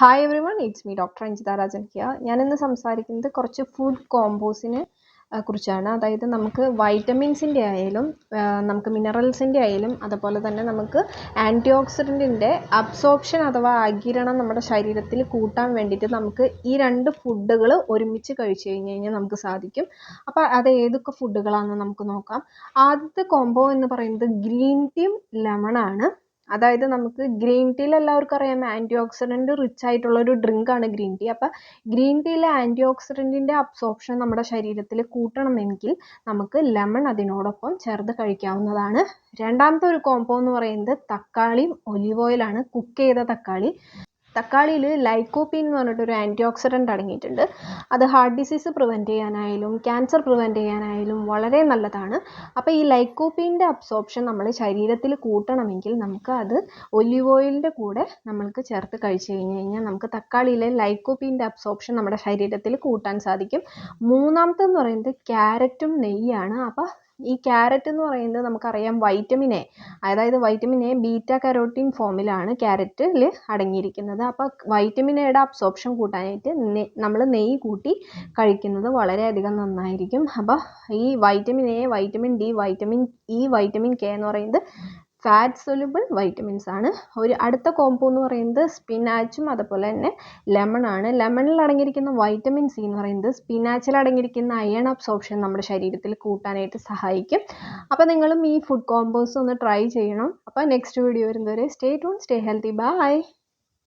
Hi everyone it's me doctor Anjitha Rajan here ഞാനിന്ന് സംസാരിക്കുന്നത് കുറച്ച് ഫുഡ് കോമ്പോസിനെ കുറിച്ചാണ്. അതായത് നമുക്ക് വൈറ്റമിൻസിന്റെ ആയാലും നമുക്ക് മിനറൽസിന്റെ ആയാലും അതുപോലെ തന്നെ നമുക്ക് ആന്റി ഓക്സിഡന്റിന്റെ അബ്സോർപ്ഷൻ അഥവാ ആഗിരണം നമ്മുടെ ശരീരത്തിൽ കൂട്ടാൻ വേണ്ടിയിട്ട് നമുക്ക് ഈ രണ്ട് ഫുഡുകൾ ഒരുമിച്ച് കഴിച്ചു കഴിഞ്ഞ് കഴിഞ്ഞാൽ നമുക്ക് സാധിക്കും. അപ്പോൾ അത് ഏതൊക്കെ ഫുഡുകളാണെന്ന് നമുക്ക് നോക്കാം. ആദ്യത്തെ കോംബോ എന്ന് പറയുന്നത് ഗ്രീൻ ടീം ലെമണാണ് അതായത് നമുക്ക് ഗ്രീൻ ടീയിൽ എല്ലാവർക്കും അറിയാം ആന്റി ഓക്സിഡന്റ് റിച്ച് ആയിട്ടുള്ള ഒരു ഡ്രിങ്ക് ആണ് ഗ്രീൻ ടീ. അപ്പോൾ ഗ്രീൻ ടീയിലെ ആന്റി ഓക്സിഡന്റിന്റെ അബ്സോർപ്ഷൻ നമ്മുടെ ശരീരത്തിൽ കൂട്ടണമെങ്കിൽ നമുക്ക് ലെമൺ അതിനോടൊപ്പം ചേർത്ത് കഴിക്കാവുന്നതാണ്. രണ്ടാമത്തെ ഒരു കോംബോ എന്ന് പറയുന്നത് തക്കാളിയും ഒലിവ് ഓയിലാണ് കുക്ക് ചെയ്ത തക്കാളി. തക്കാളിയിൽ ലൈക്കോപ്പീൻ എന്ന് പറഞ്ഞിട്ടൊരു ആന്റി ഓക്സിഡന്റ് അടങ്ങിയിട്ടുണ്ട്. അത് ഹാർട്ട് ഡിസീസ് പ്രിവെന്റ് ചെയ്യാനായാലും ക്യാൻസർ പ്രിവെന്റ് ചെയ്യാനായാലും വളരെ നല്ലതാണ്. അപ്പോൾ ഈ ലൈക്കോപ്പീന്റെ അബ്സോർപ്ഷൻ നമ്മൾ ശരീരത്തിൽ കൂട്ടണമെങ്കിൽ നമുക്ക് അത് ഒലിവ് ഓയിലിന്റെ കൂടെ നമ്മൾക്ക് ചേർത്ത് കഴിച്ച് കഴിഞ്ഞ് കഴിഞ്ഞാൽ നമുക്ക് തക്കാളിയിലെ ലൈക്കോപ്പീന്റെ അബ്സോർപ്ഷൻ നമ്മുടെ ശരീരത്തിൽ കൂട്ടാൻ സാധിക്കും. മൂന്നാമത്തെന്ന് പറയുന്നത് ക്യാരറ്റും നെയ്യാണ്. അപ്പോൾ ഈ ക്യാരറ്റ് എന്ന് പറയുന്നത് നമുക്കറിയാം വൈറ്റമിൻ എ അതായത് വൈറ്റമിൻ എ ബീറ്റ കരോട്ടീൻ ഫോമിലാണ് ക്യാരറ്റിൽ അടങ്ങിയിരിക്കുന്നത്. അപ്പോൾ വൈറ്റമിൻ എയുടെ അബ്സോർപ്ഷൻ കൂട്ടാനായിട്ട് നമ്മൾ നെയ്യ് കൂട്ടി കഴിക്കുന്നത് വളരെയധികം നന്നായിരിക്കും. അപ്പോൾ ഈ vitamin A vitamin D vitamin E vitamin K എന്ന് പറയുന്നത് ഫാറ്റ് സൊല്യൂബിൾ വൈറ്റമിൻസ് ആണ്. ഒരു അടുത്ത കോംബോ എന്ന് പറയുന്നത് സ്പിനാച്ചും അതുപോലെ തന്നെ ലെമൺ ആണ്. ലെമണിൽ അടങ്ങിയിരിക്കുന്ന വൈറ്റമിൻ സി എന്ന് പറയുന്നത് സ്പിനാച്ചിൽ അടങ്ങിയിരിക്കുന്ന അയൺ അബ്സോർപ്ഷൻ നമ്മുടെ ശരീരത്തിൽ കൂട്ടാനായിട്ട് സഹായിക്കും. അപ്പോൾ നിങ്ങളും ഈ ഫുഡ് കോമ്പോസ് ഒന്ന് ട്രൈ ചെയ്യണം. അപ്പോൾ നെക്സ്റ്റ് വീഡിയോ വരുന്നവരെ stay tune stay healthy bye